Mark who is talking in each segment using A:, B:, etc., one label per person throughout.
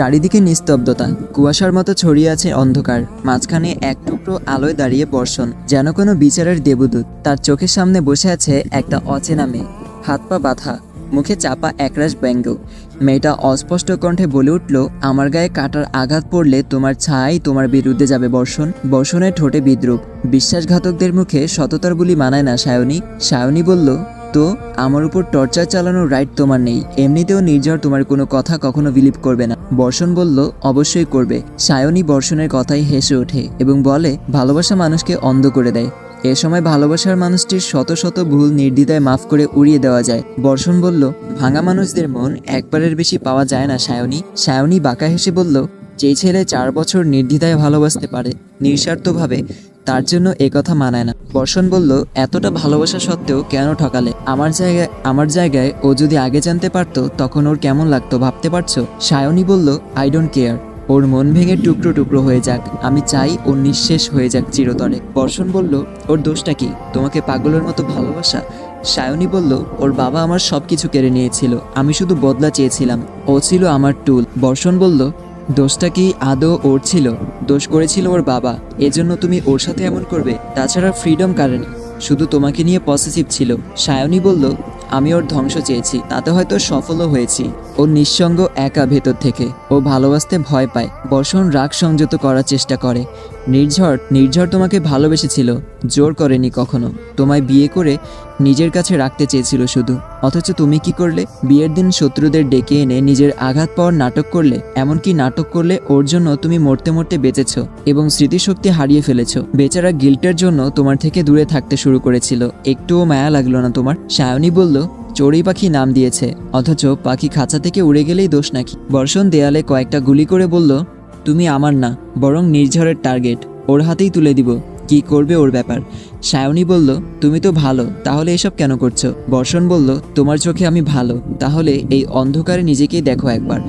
A: চারিদিকে নিস্তব্ধতা। কুয়াশার মতো ছড়িয়ে আছে অন্ধকার। মাঝখানে এক টুকরো আলোয় দাঁড়িয়ে বর্ষণ, যেন কোনো বিচারের দেবদূত। তার চোখের সামনে বসে আছে একটা অচেনা মেয়ে। হাত পা বাঁধা, মুখে চাপা একরাশ ব্যঙ্গ। মেয়েটা অস্পষ্ট কণ্ঠে বলে উঠল, আমার গায়ে কাটার আঘাত পড়লে তোমার ছাই তোমার বিরুদ্ধে যাবে বর্ষণ। বর্ষণের ঠোঁটে বিদ্রুপ। বিশ্বাসঘাতকদের মুখে সততার বুলি মানায় না সায়নী। সায়নী বলল, তো, আমার উপর টর্চার চালানোর রাইট তোমার নেই। এমনিতেও নির্ঝর তোমার কোনো কথা কখনো বিলিভ করবে না। বর্ষণ বলল, অবশ্যই করবে। সায়নী বর্ষণের কথাই হেসে ওঠে এবং বলে, ভালোবাসা মানুষকে অন্ধ করে দেয়। এ সময় ভালোবাসার মানুষটির শত শত ভুল নির্দ্বিধায় মাফ করে উড়িয়ে দেওয়া যায়। বর্ষণ বলল, ভাঙা মানুষদের মন একবারের বেশি পাওয়া যায় না, সায়নী। সায়নী বাঁকা হেসে বলল, যে ছেলে চার বছর নির্দ্বিধায় ভালোবাসতে পারে, নিঃস্বার্থভাবে তার জন্য এ কথা মানায় না। বর্ষণ বলল, এতটা ভালোবাসা সত্ত্বেও কেন ঠকালে? আমার জায়গায় আমার জায়গায় ও যদি আগে জানতে পারতো, তখন ওর কেমন লাগতো ভাবতে পারছ? সায়নী বলল আই ডোন্ট কেয়ার ওর মন ভেঙে টুকরো টুকরো হয়ে যাক। আমি চাই ওর নিঃশেষ হয়ে যাক চিরতরে। বর্ষণ বলল, ওর দোষটা কি? তোমাকে পাগলের মতো ভালোবাসা? সায়নী বলল, ওর বাবা আমার সব কিছু কেড়ে নিয়েছিল। আমি শুধু বদলা চেয়েছিলাম। ও ছিল আমার টুল। বর্ষণ বলল দোষটা কি আদৌ ওর ছিল? দোষ করেছিল ওর বাবা। এজন্য তুমি ওর সাথে এমন করবে। তাছাড়া ফ্রিডম কারণে। শুধু তোমাকে নিয়ে পসেসিভ ছিল। সায়নী বলল, আমি ওর ধ্বংস চেয়েছি। তাতে হয়তো সফলও হয়েছি। ও নিঃসঙ্গ একা ভেতর থেকে। ও ভালোবাসতে ভয় পায়। বর্ষণ রাগ সংযত করার চেষ্টা করে। নির্ঝর নির্ঝর তোমাকে ভালোবেসেছিল, জোর করেনি কখনো। তোমায় বিয়ে করে নিজের কাছে রাখতে চেয়েছিল শুধু। অথচ তুমি কি করলে? বিয়ের দিন শত্রুদের ডেকে এনে নিজের আঘাত পাওয়ার নাটক করলে, এমনকি নাটক করলে ওর জন্য তুমি মরতে মরতে বেঁচেছ এবং স্মৃতিশক্তি হারিয়ে ফেলেছ। বেচারা গিল্টের জন্য তোমার থেকে দূরে থাকতে শুরু করেছিল। একটুও মায়া লাগল না তোমার? সায়নী বলল, চড়ুই পাখি নাম দিয়েছে। অথচ পাখি খাঁচা থেকে উড়ে গেলেই দোষ নাকি? বর্ষণ দেয়ালে কয়েকটা গুলি করে বলল তুমি আমার না, বরং নির্ঝরের টার্গেট ওর হাতেই তুলে দিব। কি করবে ওর ব্যাপার? সায়নী বলল, তুমি তো ভালো, তাহলে এসব কেন করছ? বর্ষণ বলল, তোমার চোখে আমি ভালো, তাহলে এই অন্ধকারে নিজেকেই দেখো একবার।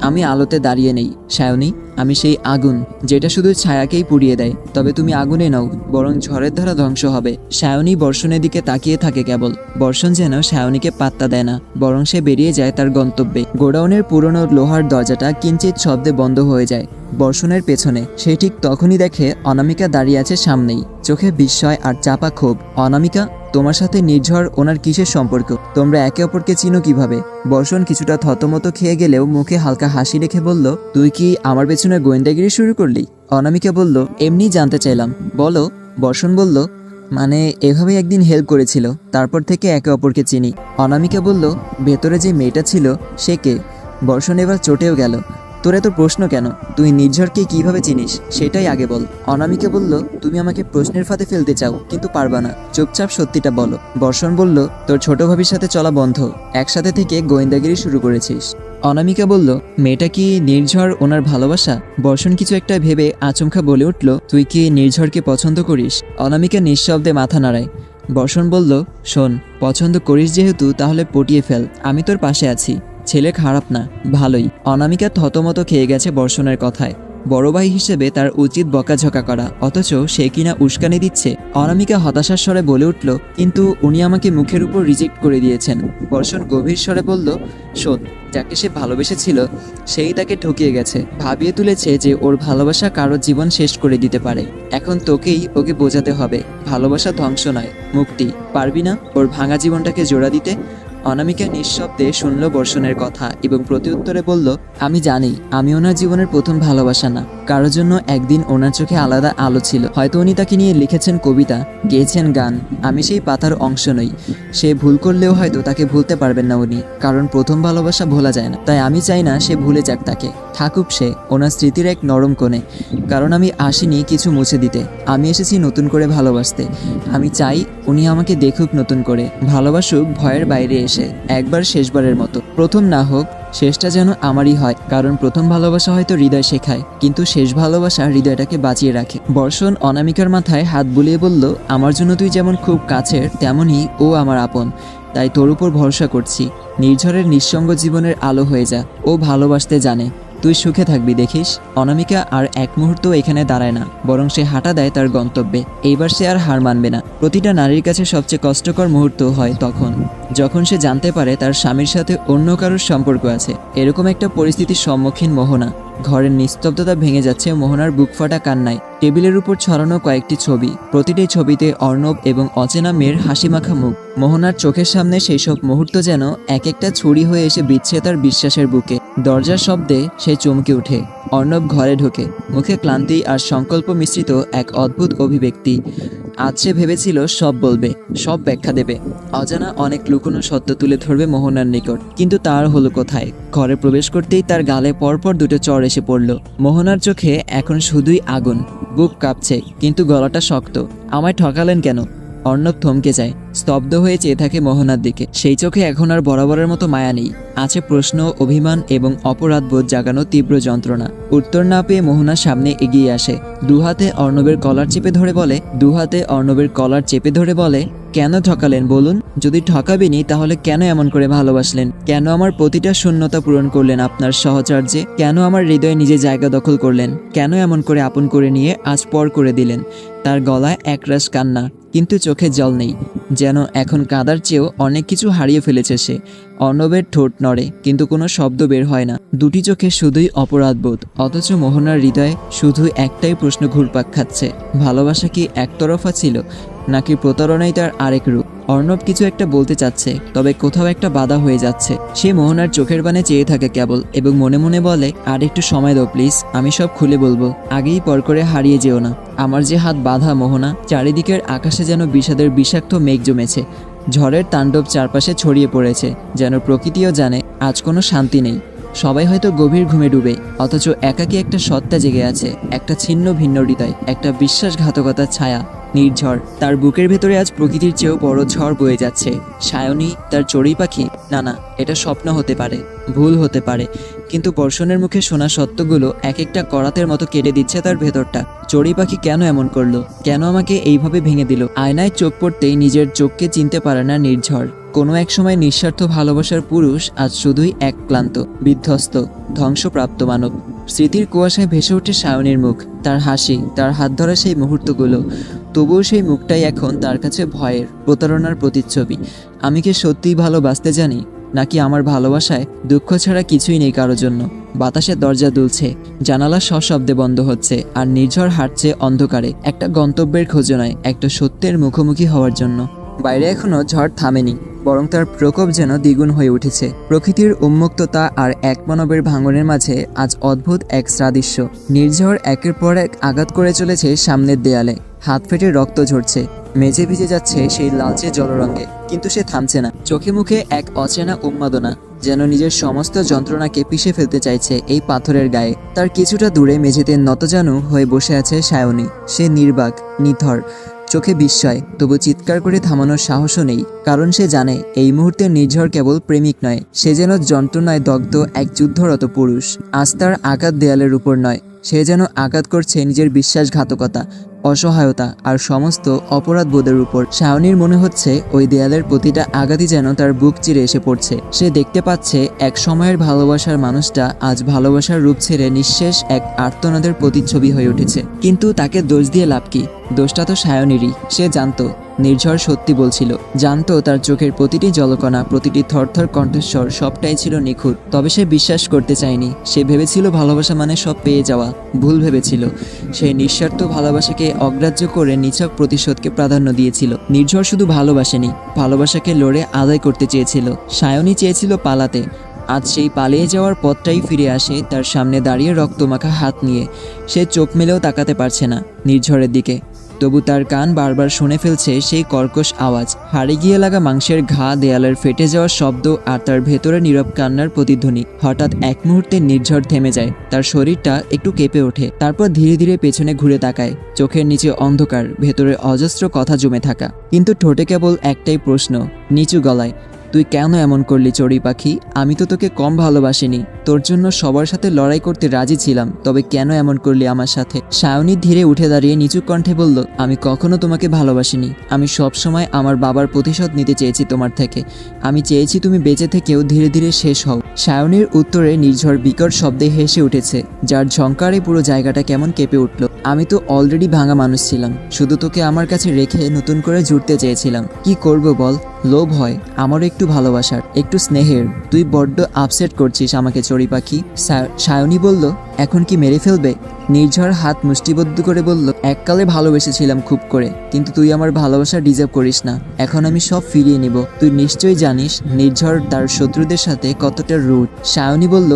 A: আমি আলোতে দাঁড়িয়ে নেই, সায়নী। আমি সেই আগুন, যেটা শুধু ছায়াকেই পুড়িয়ে দেয়, তবে তুমি আগুনে নাও, বরং ঝড়ের ধারা ধ্বংস হবে। সায়নী বর্ষণের দিকে তাকিয়ে থাকে কেবল। বর্ষণ যেন সায়নীকে পাত্তা দেয় না, বরং সে বেরিয়ে যায় তার গন্তব্যে। গোডাউনের পুরনো লোহার দরজাটা কিঞ্চিত শব্দে বন্ধ হয়ে যায়। বর্ষণের পেছনে, সে ঠিক তখনই দেখে অনামিকা দাঁড়িয়ে আছে সামনেই। চোখে বিস্ময় আর চাপা ক্ষোভ। অনামিকা, তোমার সাথে নির্ঝর ওনার কিসের সম্পর্ক? তোমরা একে অপরকে চিনো কীভাবে? বর্ষণ কিছুটা থতমত খেয়ে গেলেও মুখে হালকা হাসি রেখে বলল, তুই কি আমার পেছনে গোয়েন্দাগিরি শুরু করলি? অনামিকা বলল এমনি জানতে চাইলাম। বলো। বর্ষণ বলল মানে এভাবেই একদিন হেল্প করেছিল, তারপর থেকে একে অপরকে চিনি। অনামিকা বলল, ভেতরে যে মেয়েটা ছিল, সে কে? বর্ষণ এবার চটেও গেল, তোর এত প্রশ্ন কেন? তুই নির্ঝরকে কীভাবে চিনিস, সেটাই আগে বল। অনামিকা বলল, তুমি আমাকে প্রশ্নের ফাঁদে ফেলতে চাও, কিন্তু পারবা না। চুপচাপ সত্যিটা বলো। বর্ষণ বলল, তোর ছোট ভাবির সাথে চলা বন্ধ। একসাথে থেকে গোয়েন্দাগিরি শুরু করেছিস। অনামিকা বলল, মেয়েটা কি নির্ঝর ওনার ভালোবাসা? বর্ষণ কিছু একটা ভেবে আচমকা বলে উঠল, তুই কি নির্ঝরকে পছন্দ করিস? অনামিকা নিঃশব্দে মাথা নাড়ায়। বর্ষণ বলল, শোন, পছন্দ করিস যেহেতু, তাহলে পটিয়ে ফেল। আমি তোর পাশে আছি। ছেলে খারাপ না, ভালোই। অনামিকা থতমত খেয়ে গেছে বর্ষণের কথায়। বড় ভাই হিসেবে তার উচিত বকাঝকা করা, অথচ সে কিনা উস্কানি দিচ্ছে। অনামিকা হতাশার স্বরে বলে উঠল, কিন্তু উনি আমাকে মুখের উপর রিজেক্ট করে দিয়েছেন। বর্ষণ গভীর স্বরে বলল, শোন যাকে সে ভালোবেসেছিল, সেই তাকে ঠকিয়ে গেছে। ভাবিয়ে তুলেছে যে ওর ভালোবাসা কারও জীবন শেষ করে দিতে পারে। এখন তোকেই ওকে বোঝাতে হবে। ভালোবাসা ধ্বংস নয়, মুক্তি। পারবি না ওর ভাঙা জীবনটাকে জোড়া দিতে? অনামিকা নিঃশব্দে শুনল বর্ষণের কথা এবং প্রত্যুত্তরে বলল, আমি জানি, আমি ওনার জীবনের প্রথম ভালোবাসা না। কারোর জন্য একদিন ওনার চোখে আলাদা আলো ছিল। হয়তো উনি তাকে নিয়ে লিখেছেন কবিতা, গেয়েছেন গান। আমি সেই পাতার অংশ নই। সে ভুল করলেও হয়তো তাকে ভুলতে পারবেন না উনি। কারণ প্রথম ভালোবাসা ভোলা যায় না। তাই আমি চাই না সে ভুলে যাক তাকে। থাকুক সে, ওনার স্মৃতির এক নরম কোণে। কারণ আমি আসিনি কিছু মুছে দিতে। আমি এসেছি নতুন করে ভালোবাসতে। আমি চাই উনি আমাকে দেখুক নতুন করে। ভালোবাসুক ভয়ের বাইরে এসে। একবার শেষবারের মতো। প্রথম না হোক, শেষটা যেন আমারই হয়, কারণ প্রথম ভালোবাসা হয়তো হৃদয় শেখায়, কিন্তু শেষ ভালোবাসা হৃদয়টাকে বাঁচিয়ে রাখে। বর্ষণ অনামিকার মাথায় হাত বুলিয়ে বলল, আমার জন্য তুই যেমন খুব কাছের, তেমনই ও আমার আপন। তাই তোর উপর ভরসা করছি। নির্ঝরের নিঃসঙ্গ জীবনের আলো হয়ে যা, ও ভালোবাসতে জানে। তুই সুখে থাকবি, দেখিস? অনামিকা আর এক মুহূর্ত এখানে দাঁড়ায় না, বরং সে হাঁটা দেয় তার গন্তব্যে। এইবার সে আর হার মানবে না। প্রতিটা নারীর কাছে সবচেয়ে কষ্টকর মুহূর্ত হয় তখন। যখন সে জানতে পারে তার স্বামীর সাথে অন্য কারোর সম্পর্ক আছে, এরকম একটা পরিস্থিতির সম্মুখীন মোহনা। ঘরের নিস্তব্ধতা ভেঙে যাচ্ছে মোহনার বুক ফাটা কান্নায়। টেবিলের উপর ছড়ানো কয়েকটি ছবি। প্রতিটি ছবিতে অর্ণব এবং অচেনা মেয়ের হাসিমাখা মুখ। মোহনার চোখের সামনে সেই সব মুহূর্ত যেন এক একটা ছুরি হয়ে এসে বিচ্ছে তার বিশ্বাসের বুকে। দরজার শব্দে সে চমকে ওঠে। অর্ণব ঘরে ঢোকে। মুখে ক্লান্তি আর সংকল্প মিশ্রিত এক অদ্ভুত অভিব্যক্তি। আজ সে ভেবেছিল সব বলবে, সব ব্যাখ্যা দেবে। অজানা অনেক লুকোনো সত্য তুলে ধরবে মোহনার নিকট। কিন্তু তার হলো কোথায়? ঘরে প্রবেশ করতেই তার গালে পরপর দুটো চর এসে পড়ল। মোহনার চোখে এখন শুধুই আগুন। বুক কাঁপছে, কিন্তু গলাটা শক্ত। আমায় ঠকালেন কেন? অর্ণব থমকে যায়, স্তব্ধ হয়ে চেয়ে থাকে মোহনার দিকে। সেই চোখে এখন আর বরাবরের মতো মায়া নেই। আছে প্রশ্ন, অভিমান এবং অপরাধবোধ জাগানো তীব্র যন্ত্রণা। উত্তর না পেয়ে মোহনার সামনে এগিয়ে আসে। দুহাতে অর্ণবের কলার চেপে ধরে বলে, দুহাতে অর্ণবের কলার চেপে ধরে বলে, কেন ঠকালেন বলুন? যদি ঠকাবেনি তাহলে কেন এমন করে ভালোবাসলেন? কেন আমার প্রতিটা শূন্যতা পূরণ করলেন আপনার সহচর্যে? কেন আমার হৃদয়ে নিজে জায়গা দখল করলেন? কেন এমন করে আপন করে নিয়ে আজ পর করে দিলেন? তার গলায় একরাশ কান্না, কিন্তু চোখে জল নেই, যেন এখন কাদার চেয়েও অনেক কিছু হারিয়ে ফেলেছে সে। অর্ণবের ঠোঁট নড়ে, কিন্তু কোনো শব্দ বের হয় না। দুটি চোখে শুধুই অপরাধবোধ, অথচ মোহনার হৃদয়ে শুধু একটাই প্রশ্ন ঘুরপাক খাচ্ছে, ভালোবাসা কি একতরফা ছিল, নাকি প্রতারণাই তার আরেক রূপ? অর্ণব কিছু একটা বলতে চাচ্ছে, তবে কোথাও একটা বাধা হয়ে যাচ্ছে। সে মোহনার চোখের বানে চেয়ে থাকে কেবল, এবং মনে মনে বলে, আর একটু সময় দাও প্লিজ, আমি সব খুলে বলব। আগেই পর করে হারিয়ে যেও না। আমার যে হাত বাঁধা মোহনা, চারিদিকের আকাশে যেন বিষাদের বিষাক্ত মেঘ জমেছে। ঝড়ের তাণ্ডব চারপাশে ছড়িয়ে পড়েছে, যেন প্রকৃতিও জানে, আজ কোনো শান্তি নেই। সবাই হয়তো গভীর ঘুমে ডুবে, অথচ একাকী একটা সত্তা জেগে আছে, একটা ছিন্ন ভিন্ন হৃদয়, একটা বিশ্বাসঘাতকতার ছায়া। নির্ঝর। তার বুকের ভেতরে আজ প্রকৃতির চেয়েও বড় ঝড় বয়ে যাচ্ছে। সায়নী, তার চড়ুই পাখি না না এটা স্বপ্ন হতে পারে, ভুল হতে পারে। কিন্তু বর্ষণের মুখে শোনা সত্যগুলো এক একটা করাতের মতো কেটে দিচ্ছে তার ভেতরটা। চড়ুই পাখি কেন এমন করল? কেন আমাকে এইভাবে ভেঙে দিল? আয়নায় চোখ পড়তেই নিজের চোখকে চিনতে পারে না নির্ঝর। কোনো এক সময় নিঃস্বার্থ ভালোবাসার পুরুষ আজ শুধুই এক ক্লান্ত, বিধ্বস্ত, ধ্বংসপ্রাপ্ত মানব। স্মৃতির কুয়াশায় ভেসে ওঠে সায়নের মুখ, তার হাসি, তার হাত ধরা সেই মুহূর্তগুলো। তবুও সেই মুখটাই এখন তার কাছে ভয়ের, প্রতারণার প্রতিচ্ছবি। আমি কি সত্যিই ভালোবাসতে জানি, নাকি আমার ভালোবাসায় দুঃখ ছাড়া কিছুই নেই কারও জন্য? বাতাসের দরজা দুলছে, জানালা সশব্দে বন্ধ হচ্ছে, আর নির্ঝর হাঁটছে অন্ধকারে, একটা গন্তব্যের খোঁজনায়, একটা সত্যের মুখোমুখি হওয়ার জন্য। বাইরে এখনও ঝড় থামেনি, বরং তার প্রকোপ যেন দ্বিগুণ হয়ে উঠেছে। প্রকৃতির উন্মুক্ততা আর এক মানবের ভাঙনের মাঝে আজ অদ্ভুত এক সাদৃশ্য। নির্ঝর একের পর এক আঘাত করে চলেছে সামনের দেয়ালে। হাত ফেটে রক্ত ঝরছে। মেঝে ভিজে যাচ্ছে সেই লালচে জলরঙ্গে কিন্তু সে থামছে না। চোখে মুখে এক অচেনা উন্মাদনা। যেন নিজের সমস্ত যন্ত্রণাকে পিষে ফেলতে চাইছে এই পাথরের গায়ে। তার কিছুটা দূরে মেঝেতে নতজানু হয়ে বসে আছে সায়নী। সে নির্বাক, নিথর, চোখে বিস্ময়, তবু চিৎকার করে থামানোর সাহসও নেই, কারণ সে জানে এই মুহূর্তে নির্ঝর কেবল প্রেমিক নয়, সে যেন যন্ত্রণায় দগ্ধ এক যুদ্ধরত পুরুষ। আস্তার আঘাত দেয়ালের উপর নয় সে যেন আঘাত করছে নিজের বিশ্বাসঘাতকতা, অসহায়তা আর সমস্ত অপরাধ বোধের উপর। শাওনির মনে হচ্ছে ওই দেয়ালের প্রতিটা আঘাতই যেন তার বুক চিরে এসে পড়ছে। সে দেখতে পাচ্ছে এক সময়ের ভালোবাসার মানুষটা আজ ভালোবাসার রূপ ছেড়ে নিঃশেষ এক আর্তনাদের প্রতিচ্ছবি হয়ে উঠেছে। কিন্তু তাকে দোষ দিয়ে লাভ কি? দোষটা তো সায়নেরই সে জানতো নির্ঝর সত্যি বলছিল। জানতো তার চোখের প্রতিটি জলকণা, প্রতিটি থরথর কণ্ঠস্বর সবটাই ছিল নিখুঁত। তবে সে বিশ্বাস করতে চায়নি। সে ভেবেছিল ভালোবাসা মানে সব পেয়ে যাওয়া। ভুল ভেবেছিল। সেই নিঃস্বার্থ ভালোবাসাকে অগ্রাহ্য করে নিছক প্রতিশোধকে প্রাধান্য দিয়েছিল। নির্ঝর শুধু ভালোবাসেনি, ভালোবাসাকে লড়ে আদায় করতে চেয়েছিল। সায়নী চেয়েছিল পালাতে। আজ সেই পালিয়ে যাওয়ার পথটাই ফিরে আসে তার সামনে দাঁড়িয়ে রক্তমাখা হাত নিয়ে। সে চোখ মেলেও তাকাতে পারছে না নির্ঝরের দিকে। তবু তার কান বারবার শুনে ফেলছে সেই কর্কশ আওয়াজ। হাড়ে গিয়ে লাগা মাংসের ঘা দেয়ালের ফেটে যাওয়ার শব্দ আর তার ভেতরে নীরব কান্নার প্রতিধ্বনি। হঠাৎ এক মুহূর্তে নির্ঝর থেমে যায়। তার শরীরটা একটু কেঁপে ওঠে। তারপর ধীরে ধীরে পেছনে ঘুরে তাকায়। চোখের নিচে অন্ধকার, ভেতরে অজস্র কথা জমে থাকা। কিন্তু ঠোঁটে কেবল একটাই প্রশ্ন, নিচু গলায় তুই কেন এমন করলি চড়ি পাখি? আমি তো তোকে কম ভালোবাসিনি। তোর জন্য সবার সাথে লড়াই করতে রাজি ছিলাম, তবে কেন এমন করলি আমার সাথে? সায়নী ধীরে উঠে দাঁড়িয়ে নিচু কণ্ঠে বলল, আমি কখনো তোমাকে ভালোবাসিনি। আমি সব সময় আমার বাবার প্রতিশোধ নিতে চেয়েছি তোমার থেকে। আমি চেয়েছি তুমি বেঁচে থেকেও ধীরে ধীরে শেষ হও। সায়নীর উত্তরে নির্ঝর বিকট শব্দে হেসে উঠেছে, যার ঝঙ্কারে পুরো জায়গাটা কেমন কেঁপে উঠল। আমি তো অলরেডি ভাঙা মানুষ ছিলাম, শুধু তোকে আমার কাছে রেখে নতুন করে জুড়তে চেয়েছিলাম। কি করব বল? লোভ হয়, আমারও একটু ভালোবাসার, একটু স্নেহের। তুই বড্ড আপসেট করছিস আমাকে, চড়ি পাখি। সায়নী বলল, এখন কি মেরে ফেলবে? নির্ঝর হাত মুষ্টিবদ্ধ করে বলল, এককালে ভালোবেসেছিলাম খুব করে, কিন্তু তুই আমার ভালোবাসা ডিজার্ভ করিস না। এখন আমি সব ফিরিয়ে নিব। তুই নিশ্চয়ই জানিস, নির্ঝর তার শত্রুদের সাথে কতটা রুট সায়নী বলল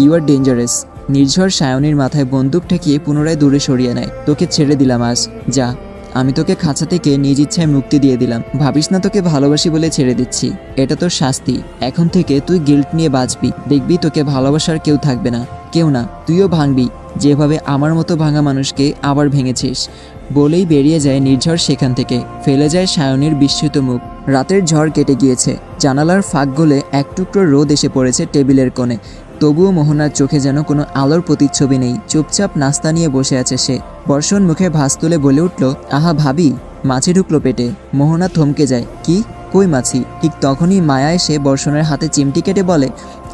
A: ইউ আর ডেঞ্জারাস নির্ঝর সায়নীর মাথায় বন্দুক ঠেকিয়ে পুনরায় দূরে সরিয়ে নেয়, তোকে ছেড়ে দিলাম আজ, যা। আমি তোকে খাঁচা থেকে নিজ ইচ্ছায় মুক্তি দিয়ে দিলাম। ভাবিস না তোকে ভালোবাসি বলে ছেড়ে দিচ্ছি। এটা তোর শাস্তি। এখন থেকে তুই গিল্ট নিয়ে বাঁচবি। দেখবি তোকে ভালোবাসার কেউ থাকবে না। কেউ না। তুইও ভাঙবি। যেভাবে আমার মতো ভাঙা মানুষকে আবার ভেঙেছিস। বলেই বেরিয়ে যায় নির্ঝর সেখান থেকে। ফেলে যায় সায়নের বিস্মিত মুখ। রাতের ঝড় কেটে গিয়েছে। জানালার ফাঁক গলে এক টুকরো রোদ এসে পড়েছে টেবিলের কোণে। তবুও মোহনার চোখে যেন কোনো আলোর প্রতিচ্ছবি নেই। চুপচাপ নাস্তা নিয়ে বসে আছে সে। বর্ষণ মুখে ভাস তুলে বলে উঠল, আহা ভাবি! মাছি ঢুকলো পেটে। মোহনা থমকে যায়, কি? কই মাছি? ঠিক তখনই মায়া এসে বর্ষণের হাতে চিমটি কেটে বলে,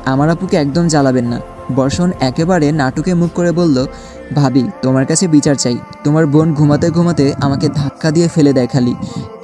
A: আমার আপুকে একদম জ্বালাবেন না। বর্ষণ একেবারে নাটুকে মুখ করে বলল ভাবি, তোমার কাছে বিচার চাই। তোমার বোন ঘুমাতে ঘুমাতে আমাকে ধাক্কা দিয়ে ফেলে দেয় খালি।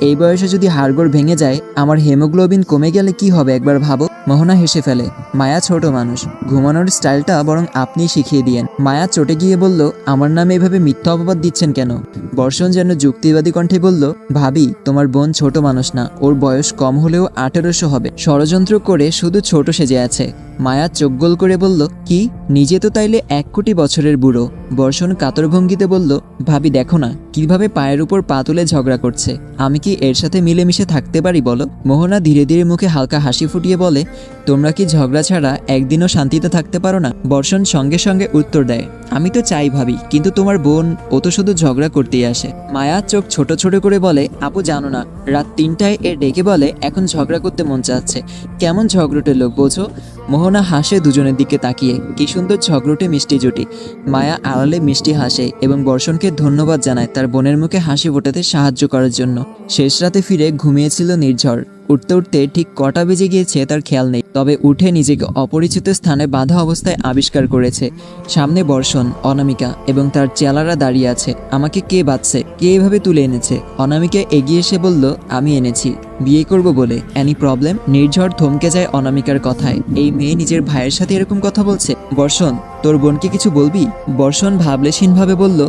A: এই বয়সে যদি হাড়গোড় ভেঙে যায়, আমার হেমোগ্লোবিন কমে গেলে কি হবে একবার ভাবো? মোহনা হেসে ফেলে, মায়া ছোট মানুষ। ঘুমানোর স্টাইলটা বরং আপনি শিখিয়ে দিয়েন। মায়া চটে গিয়ে বলল, আমার নামে এভাবে মিথ্যা অপবাদ দিচ্ছেন কেন? বর্ষণ যেন যুক্তিবাদী কণ্ঠে বলল, ভাবি, তোমার বোন ছোট মানুষ না। ওর বয়স কম হলেও আঠেরোশো হবে। ষড়যন্ত্র করে শুধু ছোট সেজে আছে। মায়া চোখ গোল করে বলল, কি? নিজে তো তাইলে এক কোটি বছরের বুড়ো। বর্ষণ কাতর ভঙ্গিতে বলল, ভাবি, দেখো না, কীভাবে পায়ের উপর পা তুলে ঝগড়া করছে। আমি কি এর সাথে মিলেমিশে থাকতে পারি, বলো? মোহনা ধীরে ধীরে মুখে হালকা হাসি ফুটিয়ে বলে, তোমরা কি ঝগড়া ছাড়া একদিনও শান্তিতে থাকতে পারো না? বর্ষণ সঙ্গে সঙ্গে উত্তর দেয়, আমি তো চাই, ভাবি, কিন্তু তোমার বোন, ও তো শুধু ঝগড়া করতেই আসে। মায়া চোখ ছোট ছোট করে বলে, আপু, জানো না, রাত তিনটায় এ ডেকে বলে, এখন ঝগড়া করতে মন চাচ্ছে। কেমন ঝগড়টে লোক, বোঝো? মোহনা হাসে দুজনের দিকে তাকিয়ে। কি সুন্দর ঝগড়টে মিষ্টি জুটি। মায়া আড়ালে মিষ্টি হাসে এবং বর্ষণকে ধন্যবাদ জানায় তার বোনের মুখে হাসি ফোটাতে সাহায্য করার জন্য। শেষ রাতে ফিরে ঘুমিয়েছিল নির্ঝর। উঠতে উঠতে ঠিক কটা বেজে গিয়েছে তার খেয়াল নেই, তবে উঠে নিজেকে অপরিচিত স্থানে বাধা অবস্থায় আবিষ্কার করেছে। সামনে বর্ষণ, অনামিকা এবং তার চেলারা দাঁড়িয়ে আছে। আমাকে কে বাঁচছে কে এভাবে তুলে এনেছে? অনামিকা এগিয়ে এসে বলল, আমি এনেছি। বিয়ে করব বলে। অ্যানি প্রবলেম নির্ঝর থমকে যায় অনামিকার কথায়। এই মেয়ে নিজের ভাইয়ের সাথে এরকম কথা বলছে? বর্ষণ তোর বোনকে কিছু বলবি? বর্ষণ ভাবলেশীনভাবে বলল,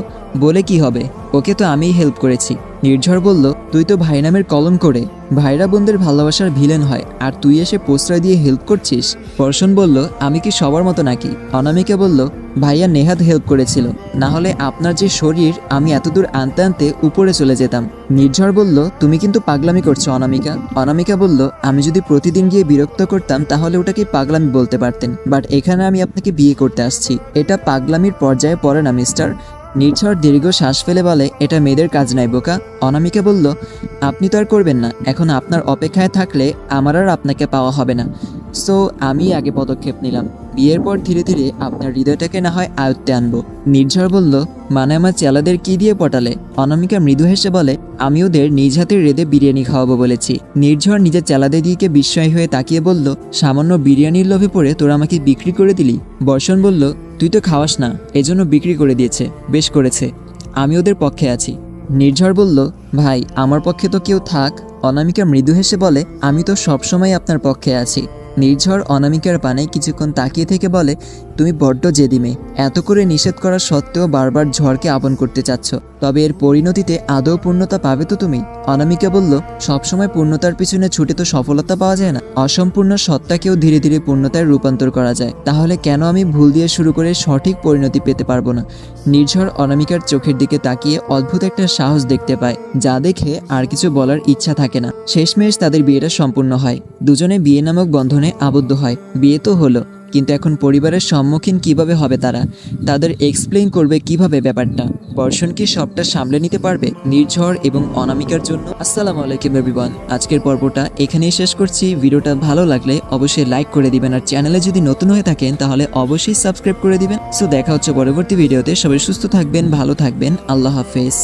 A: বলে কি হবে? ওকে তো আমিই হেল্প করেছি। নির্ঝর বলল, তুই তো ভাই নামের কলম করে ভাইরা বোনদের ভালোবাসার ভিলেন হয়, আর তুই এসে প্রশ্রয় দিয়ে হেল্প করছিস? বর্ষণ বলল, আমি কি সবার মতো নাকি? অনামিকা বলল, ভাইয়া নেহাত হেল্প করেছিল, না হলে আপনার যে শরীর, আমি এতদূর আনতে আনতে উপরে চলে যেতাম। নির্ঝর বলল, তুমি কিন্তু পাগলামি করছ, অনামিকা। অনামিকা বলল, আমি যদি প্রতিদিন গিয়ে বিরক্ত করতাম, তাহলে ওটাকে পাগলামি বলতে পারতেন। বাট এখানে আমি আপনাকে বিয়ে করতে আসছি। এটা পাগলামির পর্যায়ে পড়ে না, মিস্টার। নির্ঝর দীর্ঘ শ্বাস ফেলে বলে, এটা মেয়েদের কাজ নাই, বোকা। অনামিকা বলল, আপনি তো আর করবেন না। এখন আপনার অপেক্ষায় থাকলে আমার আর আপনাকে পাওয়া হবে না। সো, আমি আগে পদক্ষেপ নিলাম। বিয়ের পর ধীরে ধীরে আপনার হৃদয়টাকে না হয় আয়ত্তে আনব। নির্ঝর বলল মানে আমার চেলাদের কি দিয়ে পটালে? অনামিকা মৃদু হেসে বলে, আমি ওদের নিজ হাতে রেঁধে বিরিয়ানি খাওয়াবো বলেছি। নির্ঝর নিজের চেলাদের দিকে বিস্ময় হয়ে তাকিয়ে বলল, সামান্য বিরিয়ানির লোভে পড়ে তোরা আমাকে বিক্রি করে দিলি? বর্ষণ বলল, তুই তো খাওয়াস না, এজন্য বিক্রি করে দিয়েছে, বেশ করেছে। আমি ওদের পক্ষে আছি। নির্ঝর বলল, ভাই, আমার পক্ষে তো কেউ থাক। অনামিকা মৃদু হেসে বলে, আমি তো সবসময় আপনার পক্ষে আছি। নির্ঝর অনামিকার পানে কিছুক্ষণ তাকিয়ে থেকে বলে, তুমি বড্ড জেদি মেয়ে। এত করে নিষেধ করা সত্ত্বেও বারবার ঝড়কে আপন করতে চাচ্ছ। তবে এর পরিণতিতে আদৌ পূর্ণতা পাবে তো তুমি? অনামিকা বলল, সবসময় পূর্ণতার পিছনে ছুটে তো সফলতা পাওয়া যায় না। অসম্পূর্ণ সত্তাকেও ধীরে ধীরে পূর্ণতায় রূপান্তর করা যায়। তাহলে কেন আমি ভুল দিয়ে শুরু করে সঠিক পরিণতি পেতে পারব না? নির্ঝর অনামিকার চোখের দিকে তাকিয়ে অদ্ভুত একটা সাহস দেখতে পায়, যা দেখে আর কিছু বলার ইচ্ছা থাকে না। শেষমেশ তাদের বিয়েটা সম্পূর্ণ হয়। দুজনে বিয়ে নামক বন্ধনে আবদ্ধ হয়। বিয়ে তো হলো, কিন্তু এখন পরিবারের সম্মুখীন কীভাবে হবে তারা? তাদের এক্সপ্লেইন করবে কীভাবে ব্যাপারটা? বর্ষণ কি সবটা সামলে নিতে পারবে? নির্ঝর এবং অনামিকার জন্য। আসসালামু আলাইকুম এভরিওয়ান আজকের পর্বটা এখানেই শেষ করছি। ভিডিওটা ভালো লাগলে অবশ্যই লাইক করে দিবেন আর চ্যানেলে যদি নতুন হয়ে থাকেন, তাহলে অবশ্যই সাবস্ক্রাইব করে দিবেন। সো দেখা হচ্ছে পরবর্তী ভিডিওতে সবাই সুস্থ থাকবেন, ভালো থাকবেন। আল্লাহ হাফেজ।